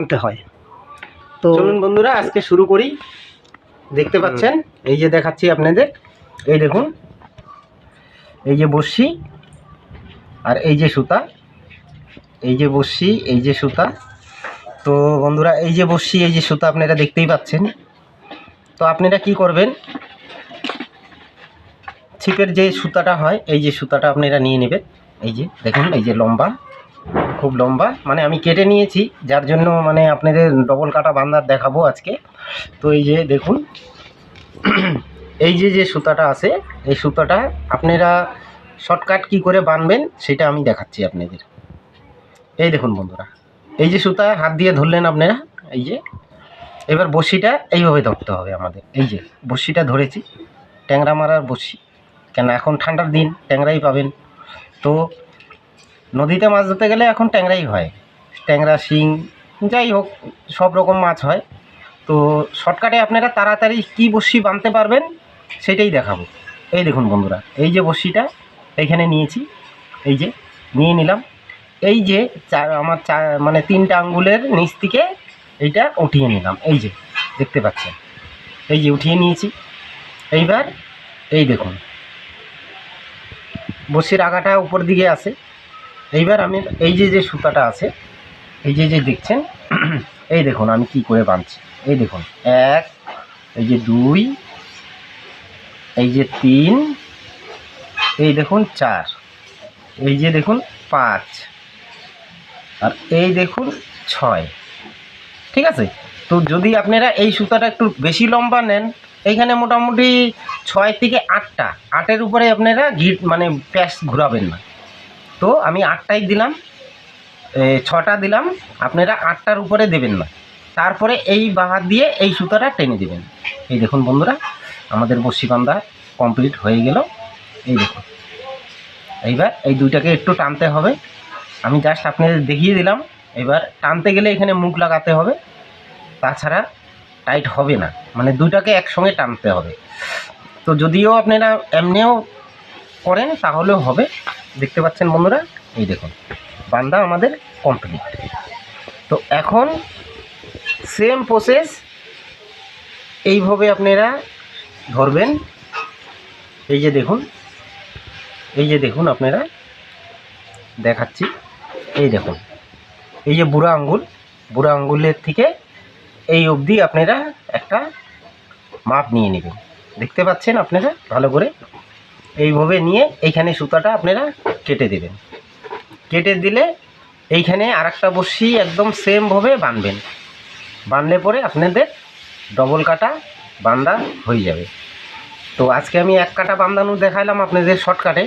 আনতে হয়। তো চলুন বন্ধুরা আজকে শুরু করি। দেখতে পাচ্ছেন? এই যে দেখাচ্ছি আপনাদের। এই দেখুন। এই যে বর্ষি আর এই যে সুতা। এই যে বর্ষি এই যে সুতা। তো বন্ধুরা এই যে বর্ষি এই যে সুতা আপনারা দেখতেই পাচ্ছেন। তো আপনারা কি করবেন? ছিপের যে সুতাটা হয় এই যে সুতাটা আপনারা নিয়ে নেবেন। এই যে দেখুন এই যে লম্বা। খুব লম্বা। মানে আমি কেটে নিয়েছি, যার জন্য মানে আপনাদের ডবল কাটা বান্দার দেখাবো আজকে। তো এই যে দেখুন, এই যে যে সুতাটা আছে, এই সুতাটা আপনারা শর্টকাট কি করে বানবেন সেটা আমি দেখাচ্ছি আপনাদের। এই দেখুন বন্ধুরা, এই যে সুতা, হাত দিয়ে ধরলেন আপনারা, এই যে। এবার বড়শিটা এইভাবে ধরতে হবে আমাদের। এই যে বড়শিটা ধরেছি, ট্যাংরা মারার বড়শি কেন, এখন ঠান্ডার দিন, ট্যাংরাই পাবেন। তো নদীতে মাছ ধরতে গেলে এখন ট্যাংরাই হয়। ট্যাংরা, শিং, যাই হোক, সব রকম মাছ হয়। তো শর্টকাটে আপনারা তাড়াতাড়ি কী বড়শি বাঁধতে পারবেন সেটাই দেখাবো। এই দেখুন বন্ধুরা, এই যে বড়শিটা এইখানে নিয়েছি, এই যে নিয়ে নিলাম। এই যে চা, আমার চা মানে তিনটা আঙ্গুলের নিচ থেকে এইটা উঠিয়ে নিলাম। এই যে, দেখতে পাচ্ছেন? এই যে উঠিয়ে নিয়েছি। এইবার এই দেখুন, বড়শির আগাটা উপর দিকে আছে। এইবার আমি এই যে যে সুতাটা আছে, এই যে যে দেখছেন, এই দেখুন আমি কি করে বাঁধছি। এই দেখুন, এক, এই যে দুই, এই যে তিন, এই দেখুন চার, এই যে দেখুন পাঁচ, আর এই দেখুন ছয়। ঠিক আছে? তো যদি আপনারা এই সুতাটা একটু বেশি লম্বা নেন, এইখানে মোটামুটি ছয় থেকে আটটা, আটের উপরে আপনারা গিট মানে প্যাস ঘোরাবেন না। তো আমি আটটাই দিলাম ছটা দিলাম, আপনারা আটটার উপরে দেবেন না। তারপরে এই বাহার দিয়ে এই সুতাটা টেনে দেবেন। এই দেখুন বন্ধুরা, আমাদের বসি বান্ধা কমপ্লিট হয়ে গেল। এই দেখুন, এইবার এই দুইটাকে একটু টানতে হবে। আমি জাস্ট আপনাদের দেখিয়ে দিলাম, এবার টানতে গেলে এখানে মুখ লাগাতে হবে। তাছাড়া টাইট হবে না মানে দুইটাকে একসঙ্গে টানতে হবে। তো যদিও আপনারা এমনিও করেন, তাহলেও হবে। দেখতে পাচ্ছেন বন্ধুরা, এই দেখুন, বান্দা আমাদের কমপ্লিট তো এখন সেম প্রসেস এইভাবে আপনারা ধরবেন। এই যে দেখুন, এই যে দেখুন আপনারা, দেখাচ্ছি। এই দেখুন, এই যে বুড়া আঙ্গুল, বুড়া আঙ্গুলের থেকে এই অবধি আপনারা একটা মাপ নিয়ে নেবেন। দেখতে পাচ্ছেন আপনারা, ভালো করে? এইভাবে নিয়ে এইখানে সুতাটা আপনারা কেটে দেবেন। কেটে দিলে এইখানে আর একটা বসি একদম সেমভাবে বানবেন। বানলে পরে আপনাদের ডবল কাটা বান্দা হয়ে যাবে। তো আজকে আমি এক কাটা বান্দানো দেখালাম আপনাদের শর্টকাটে